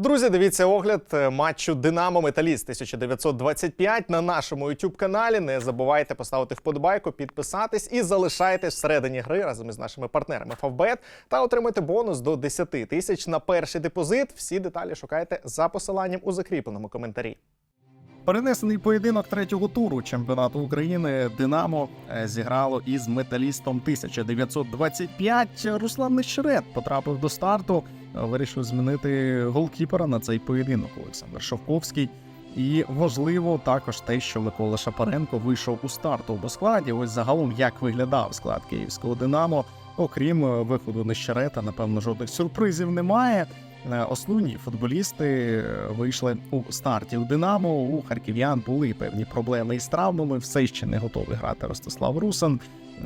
Друзі, дивіться огляд е, матчу Динамо Металіст 1925 на нашому youtube каналі. Не забувайте поставити вподобайку, підписатись і залишайтесь всередині гри разом із нашими партнерами Favbet та отримайте бонус до 10 тисяч на перший депозит. Всі деталі шукайте за посиланням у закріпленому коментарі. Перенесений поєдинок третього туру чемпіонату України Динамо е, зіграло із металістом 1925. Руслан Нещерет потрапив до старту. Е, Вирішив змінити голкіпера на цей поєдинок Олександр Шовковський. І важливо також те, що Микола Шапаренко вийшов у стартовому складі. Ось загалом як виглядав склад київського Динамо. Окрім е, виходу Нещерета, напевно, жодних сюрпризів немає. Е, Основні футболісти вийшли у старті у Динамо. У харків'ян були певні проблеми із травмами. Все ще не готовий грати Ростислав Русан.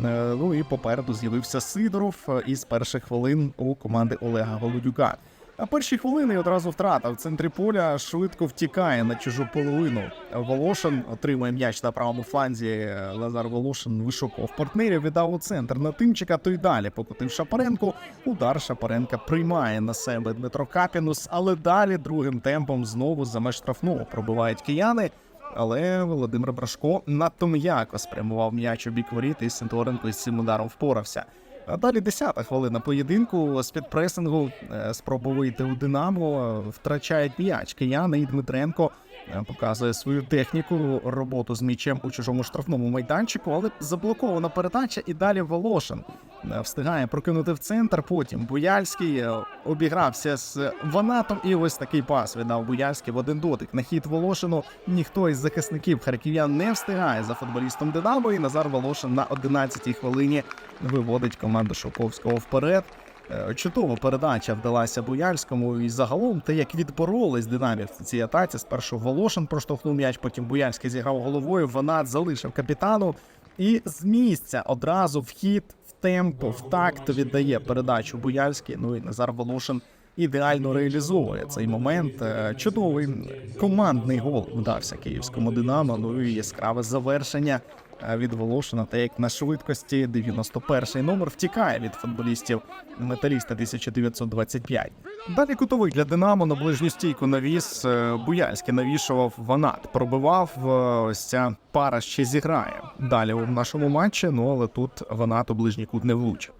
Е, Ну і попереду з'явився Сидоров е, із перших хвилин у команди Олега Голодюка. А перші хвилини одразу втрата в центрі поля швидко втікає на чужу половину. Волошин отримує м'яч на правому фланзі. Лазар Волошин вишукав партнерів, віддав у центр на Тимчика. То й далі покотив Шапаренко. Удар Шапаренка приймає на себе Дмитро Капінус, але далі другим темпом знову за меж штрафного пробивають кияни. Але Володимир Брашко надто м'яко спрямував м'яч у бік воріт, і Сенторенко із цим ударом впорався. А далі 10-та хвилина поєдинку з підпресингу пресингу спробу вийти у Динамо, е, втрачають м'яч. Кияни і Дмитренко е, показує свою техніку, роботу з м'ячем у чужому штрафному майданчику, але заблокована передача і далі Волошин е, встигає прокинути в центр. Потім Буяльський е, обігрався з Ванатом, і ось такий пас віддав Буяльський в один дотик. На хід Волошину ніхто із захисників харків'ян не встигає за футболістом Динамо. І Назар Волошин на 11-й хвилині виводить команду Шовковського вперед. Е, Чудова передача вдалася Буяльському, і загалом те, як відборолись динамівці цій атаці. Спершу Волошин проштовхнув м'яч, потім Буяльський зіграв головою. Ванат залишив капітану. І з місця одразу в хід, в темп, в такт віддає передачу Буяльський. Ну і Назар Волошин ідеально реалізовує цей момент. Е, Чудовий командний гол вдався київському Динамо. Ну і яскраве завершення від Волошина. Та як на швидкості 91-й номер втікає від футболістів металіста 1925. Далі кутовий для Динамо на ближню стійку навіс. е, Буяльський навішував Ванат, пробивав. е, Ось ця пара ще зіграє далі у нашому матчі. Ну але тут Ванат у ближній кут не влучив.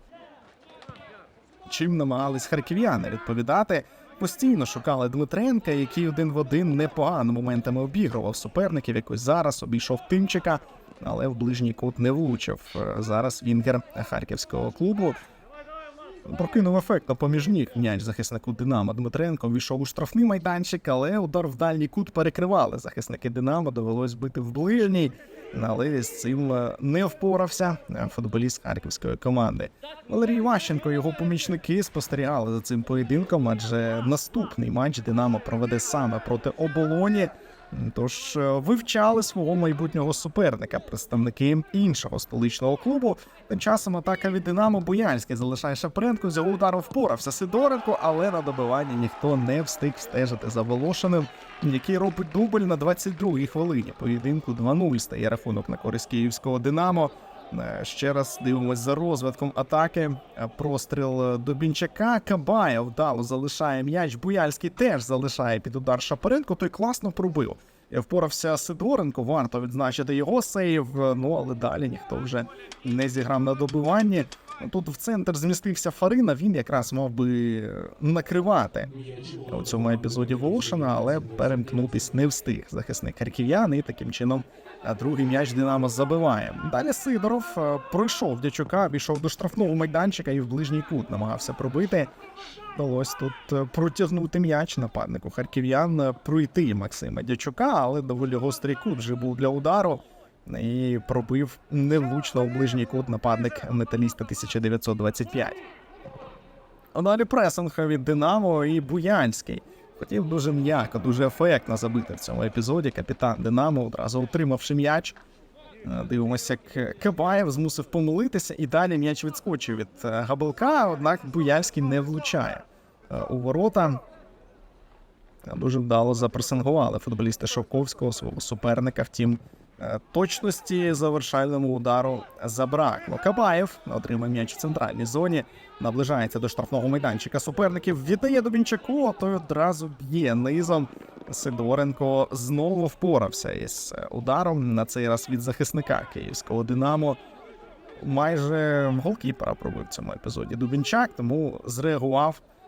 Чим намагались харків'яни відповідати? Постійно шукали Дмитренка, який один в один непогано моментами обігрував суперників. Якось зараз обійшов Тимчика, але в ближній кут не влучив. Е, Зараз Вінгер харківського клубу прокинув ефектно поміж ніг м'яч захиснику Динамо Дмитренко війшов у штрафний майданчик, але удар в дальній кут перекривали. Захисники Динамо довелось бити в ближній, але з цим е, не впорався е, футболіст харківської команди. Валерій Ващенко, його помічники спостерігали за цим поєдинком, адже наступний матч Динамо проведе саме проти оболоні. Тож е, вивчали свого майбутнього суперника, представники іншого столичного клубу. Тим часом атака від Динамо Буянський залишає Шапренко, його удару впорався Сидоренко, але на добиванні ніхто не встиг стежити за Волошиним, який робить дубль на 22-й хвилині. Поєдинку 2-0 стає рахунок на користь київського Динамо. Е, Ще раз дивимось за розвитком атаки. Е, Простріл е, до Бінчака. Кабаєв вдало залишає м'яч. Буяльський теж залишає під удар Шапаренко. Той класно пробив. Впорався Сидоренко. Варто відзначити його сейв. Ну але далі ніхто вже не зіграв на добиванні. Тут в центр змістився Фарина. Він якраз мав би накривати у цьому епізоді Волошина, але перемкнутись не встиг захисник харків'ян і таким чином другий м'яч Динамо забиває. Далі Сидоров пройшов Дячука, пішов до штрафного майданчика і в ближній кут намагався пробити. Вдалось тут протягнути м'яч нападнику харків'ян, пройти Максима Дячука, але доволі гострий кут вже був для удару. І пробив невлучно в ближній кут нападник металіста 1925. А далі пресинг від Динамо і Буянський. Хотів дуже м'яко, дуже ефектно забити в цьому епізоді. Капітан Динамо одразу отримавши м'яч. Дивимося, як Кабаєв змусив помилитися, і далі м'яч відскочив від е, Габелка, однак Буяльський не влучає е, у ворота. Дуже вдало запресингували футболісти Шовковського свого суперника. Втім, Точності завершальному удару забракло. Кабаєв отримав м'яч в центральній зоні, наближається до штрафного майданчика суперників. Віддає Дубінчаку, а той одразу б'є низом. Сидоренко знову впорався із е, ударом на цей раз від захисника київського Динамо. Майже голкіпера пробив в цьому епізоді Дубінчак, тому зреагував е,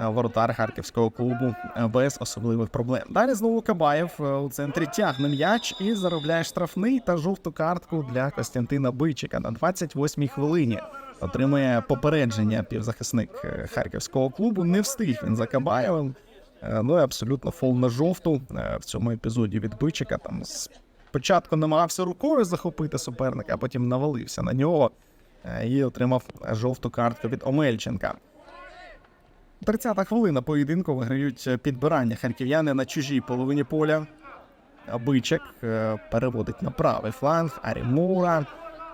воротар харківського клубу е, без особливих проблем. Далі знову Кабаєв е, у центрі тягне м'яч і заробляє штрафний та жовту картку для Костянтина Бичика на 28-й хвилині. Отримує попередження півзахисник е, харківського клубу. Не встиг він за Кабаєвим. Е, Ну і абсолютно фол на жовту е, в цьому епізоді від Бичика. Там спочатку намагався рукою захопити суперника, а потім навалився на нього е, і отримав жовту картку від Омельченка. 30-та хвилина поєдинку виграють підбирання харків'яни на чужій половині поля. Бичик е, переводить на правий фланг Арімура.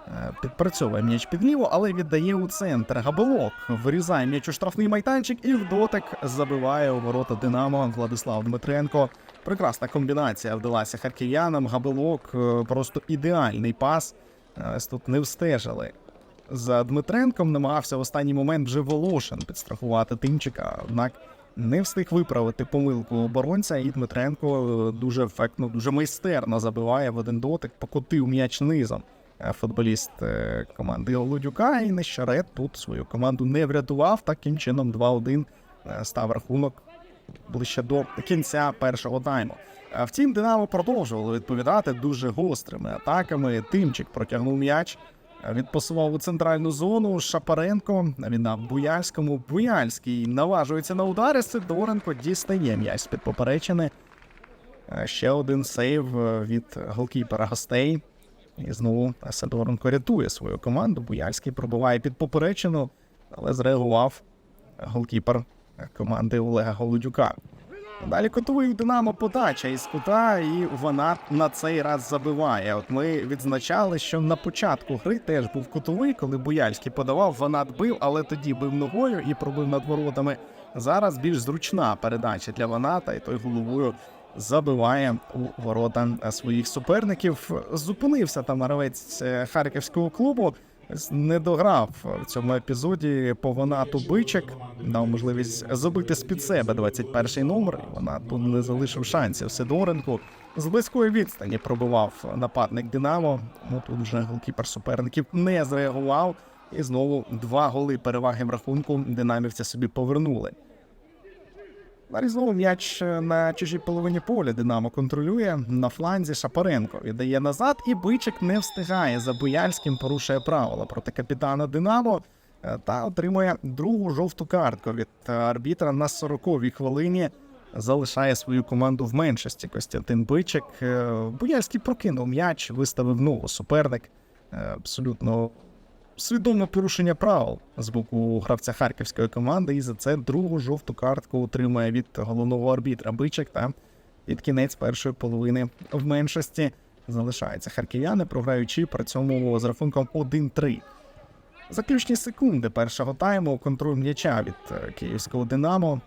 е, Підпрацьовує м'яч під ліву, але віддає у центр. Габелок вирізає м'яч у штрафний майданчик і в дотик забиває у ворота Динамо Владислав Дмитренко. Прекрасна комбінація вдалася харків'янам. Габелок е, просто ідеальний пас. Е, Ось тут не встежили. За Дмитренком намагався в останній момент вже Волошин підстрахувати Тимчика, однак не встиг виправити помилку оборонця, і Дмитренко е, дуже ефектно, дуже майстерно забиває в один дотик, покотив м'яч низом. Е, Футболіст е, команди Олудюка і Нещарет тут свою команду не врятував. Таким чином 2-1 е, став рахунок ближче до кінця першого тайму. Втім, Динамо продовжувало відповідати дуже гострими атаками. Тимчик протягнув м'яч, відпасував у центральну зону. Шапаренко віддав Буяльському. Буяльський наважується на удари. Сидоренко дістає м'яч з-під поперечини. Ще один сейв е, від голкіпера гостей. І знову Сидоренко рятує свою команду. Буяльський пробиває під поперечину, але зреагував голкіпер команди Олега Голодюка. Далі котовий у Динамо подача із кута, і вона на цей раз забиває. От ми відзначали, що на початку гри теж був котовий, коли Буяльський подавав, Ванат бив, але тоді бив ногою і пробив над воротами. Зараз більш зручна передача для Ваната, і той головою забиває у ворота своїх суперників. Зупинився там гравець е, харківського клубу. Не дограв в цьому епізоді по Ванату Бичик, дав можливість забити з під себе 21-й номер. Вона тут не залишив шансів Сидоренку. З близької відстані пробивав нападник Динамо. Ну тут вже голкіпер суперників не зреагував. І знову два голи переваги в рахунку динамівці собі повернули. Далі знову м'яч е, на чужій половині поля Динамо контролює. На фланзі Шапаренко віддає назад, і Бичик не встигає за Бояльським, порушує правила проти капітана Динамо е, та отримує другу жовту картку від е, арбітра на 40-й хвилині. Залишає свою команду в меншості. Костянтин Бичик. Бояльський прокинув м'яч, виставив ногу суперник. Абсолютно свідоме порушення правил з боку гравця харківської команди, і за це другу жовту картку отримує від головного арбітра Бичик та під кінець першої половини в меншості залишаються харків'яни, програючи при цьому з рахунком 1-3. Заключні секунди першого тайму контроль м'яча від е, київського Динамо.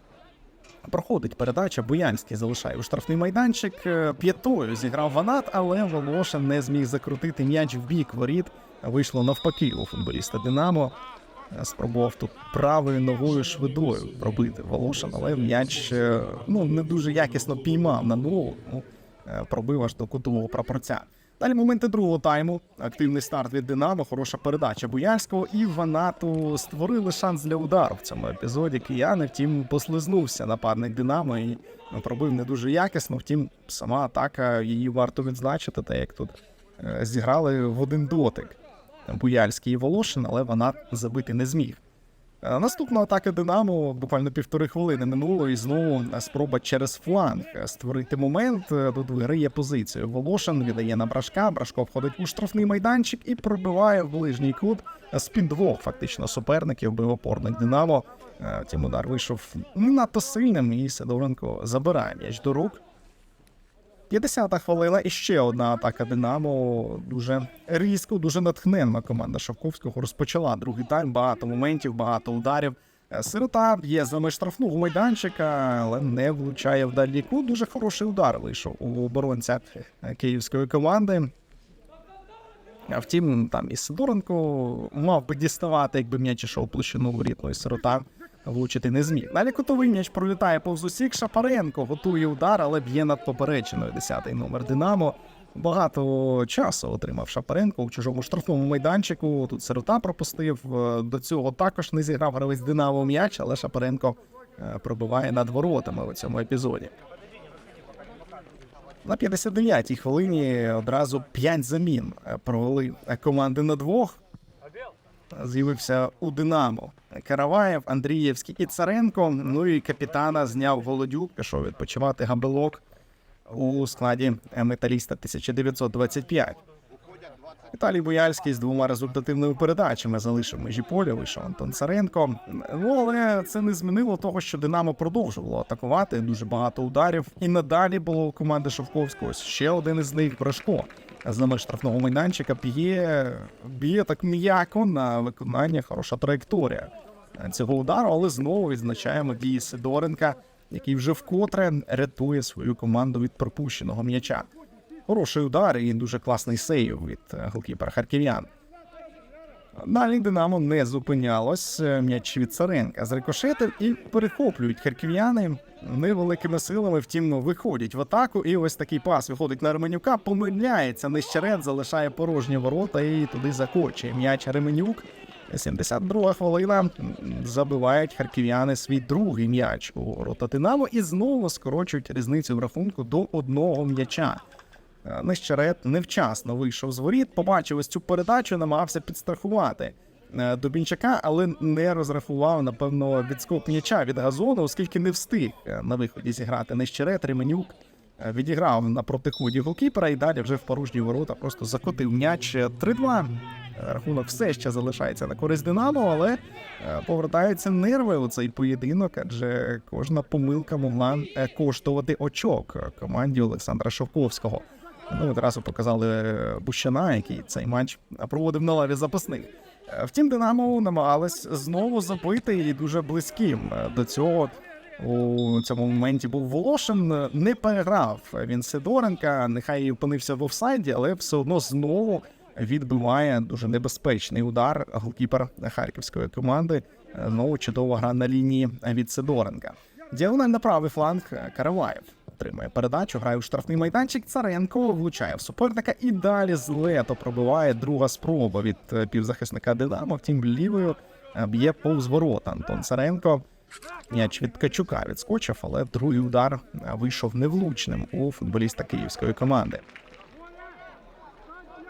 Проходить передача, Буянський залишає у штрафний майданчик. Е, П'ятою зіграв Ванат, але Волошин не зміг закрутити м'яч в бік воріт. Вийшло навпаки у футболіста Динамо. Спробував тут правою ногою швидою пробити Волошин, але м'яч е, ну, не дуже якісно піймав на ногу. Ну, е, пробив аж до кутового прапорця. Далі моменти другого тайму. Активний старт від Динамо, хороша передача Буяльського і Ванату створили шанс для удару в цьому епізоді. Кияни, втім, послизнувся нападник Динамо і ну, пробив не дуже якісно. Втім, сама атака її варто відзначити, так як тут е, зіграли в один дотик. Буяльський і Волошин, але вона забити не зміг. Е, Наступна атака Динамо буквально півтори хвилини минуло, і знову спроба через фланг створити момент. Е, Тут виграє позицію. Волошин віддає на Брашка. Брашко входить у штрафний майданчик і пробиває в ближній кут з-під двох фактично суперників. Бив опорник Динамо. Е, Втім, удар вийшов не надто сильним, і Сидоренко забирає м'яч до рук. 50-та хвилина і ще одна атака Динамо. Дуже різко, дуже натхненна команда Шовковського розпочала другий тайм. Багато моментів, багато ударів. Е, Сирота б'є за штрафного майданчика, але не влучає в дальній кут. Дуже хороший удар вийшов у оборонця е, київської команди. А втім, там і Сидоренко мав би діставати, якби м'яч ішов площину воріт, ну сирота влучити не зміг. Далі кутовий м'яч пролітає повз усіх. Шапаренко готує удар, але б'є над поперечиною. Десятий номер Динамо. Багато часу отримав Шапаренко у чужому штрафному майданчику. Тут сирота пропустив. Е, До цього також не зіграв гравець Динамо м'яч, але Шапаренко е, пробиває над воротами у цьому епізоді. На 59-й хвилині одразу 5 замін е, провели команди на двох. З'явився у Динамо Караваєв, Андрієвський і Царенко. Ну і капітана зняв Голодюк, пішов відпочивати габелок у складі металіста 1925. Віталій Бояльський з двома результативними передачами залишив межі поля, вийшов Антон Царенко. Ну але це не змінило того, що Динамо продовжувало атакувати дуже багато ударів. І надалі було у команди Шовковського. Ще один із них Брешко. З нами штрафного майданчика б'є, б'є так м'яко на виконання, хороша траєкторія цього удару, але знову відзначаємо дії Сидоренка, який вже вкотре рятує свою команду від пропущеного м'яча. Хороший удар і дуже класний сейв від е, голкіпера харків'ян. Далі Динамо не зупинялось. Е, М'яч від Царенка зрикошетив і перехоплюють харків'яни невеликими силами. Втім, виходять в атаку. І ось такий пас виходить на Ременюка. Помиляється нещерет, залишає порожні ворота і туди закочує м'яч Ременюк. 72 хвилина забивають харків'яни свій другий м'яч у ворота Динамо і знову скорочують різницю в рахунку до одного м'яча. Е, Нещерет невчасно вийшов з воріт, побачив ось цю передачу, намагався підстрахувати е, Дубінчака, але не розрахував, напевно, відскок м'яча від газону, оскільки не встиг е, на виході зіграти Нещерет, Ременюк відіграв на протиході голкіпера і далі вже в порожні ворота просто закотив м'яч Е, 3-2. Е, Рахунок все ще залишається на користь Динамо, але повертаються нерви у цей поєдинок, адже кожна помилка могла коштувати очок команді Олександра Шовковського. Ну, одразу показали е, Бущана, який цей матч проводив на лаві запасних. Е, Втім, Динамо намагалось знову забити і дуже близьким е, до цього. У цьому моменті був Волошин, е, не переграв він Сидоренка, нехай і опинився в офсайді, але все одно знову відбиває дуже небезпечний удар голкіпер харківської команди. Е, Знову чудова гра на лінії від Сидоренка. Діагональ на правий фланг е, Караваєв. Отримує передачу, грає у штрафний майданчик. Царенко влучає в суперника і далі злето пробиває друга спроба від е, півзахисника Динамо. Втім, лівою е, б'є повз ворота Антон Царенко. М'яч від Качука відскочив, але другий удар е, вийшов невлучним у футболіста київської команди.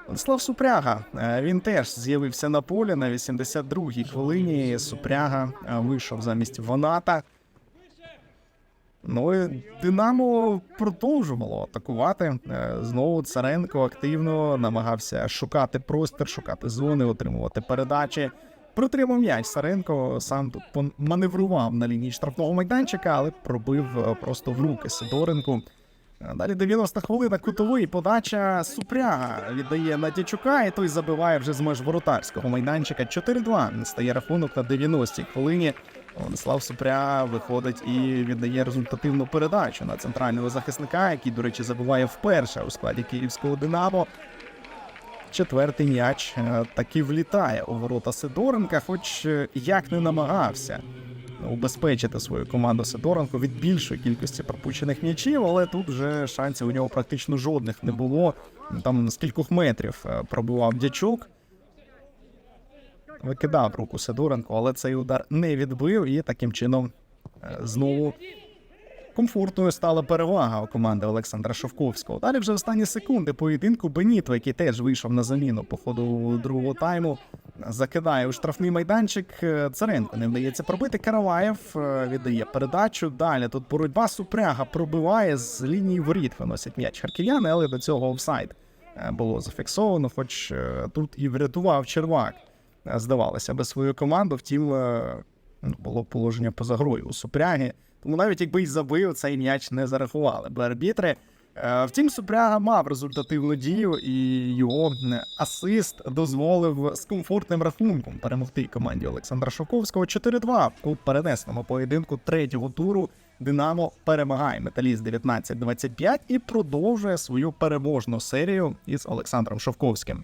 Владислав Супряга. Він теж з'явився на полі на 82-й хвилині. Супряга вийшов замість Воната. Ну Динамо продовжувало атакувати. Е, Знову Царенко активно намагався шукати простір, шукати зони, отримувати передачі. Протримав м'яч Царенко сам тут маневрував на лінії штрафного майданчика, але пробив е, просто в руки Сидоренку. Е, Далі 90 хвилина кутовий подача Супряга віддає на Дячука, і той забиває вже з меж воротарського майданчика. 4-2 стає рахунок на 90-й хвилині. Владислав Супря виходить і віддає результативну передачу на центрального захисника, який, до речі, забиває вперше у складі київського Динамо. Четвертий м'яч е, таки влітає у ворота Сидоренка, хоч е, як не намагався убезпечити свою команду Сидоренко від більшої кількості пропущених м'ячів, але тут вже шансів у нього практично жодних не було. Там з кількох метрів е, пробивав дячук. Викидав руку Сидоренко, але цей удар не відбив і таким чином е, знову комфортною стала перевага у команди Олександра Шовковського. Далі вже останні секунди поєдинку Бенітво, який теж вийшов на заміну по ходу другого тайму, закидає у штрафний майданчик. Е, Царенко не вдається пробити. Караваєв е, віддає передачу. Далі тут боротьба Супряга пробиває з лінії воріт. Виносять м'яч харків'яни, але до цього офсайд було зафіксовано, хоч тут і врятував Червак. Е, Здавалося би свою команду, втім е, ну, було положення поза грою у Супряги. Тому навіть якби й забив, цей м'яч не зарахували. Бо арбітри Е, Втім, Супряга мав результативну дію, і його асист дозволив з комфортним рахунком перемогти команді Олександра Шовковського 4-2 у перенесному поєдинку третього туру. Динамо перемагає металіст 19-25 і продовжує свою переможну серію із Олександром Шовковським.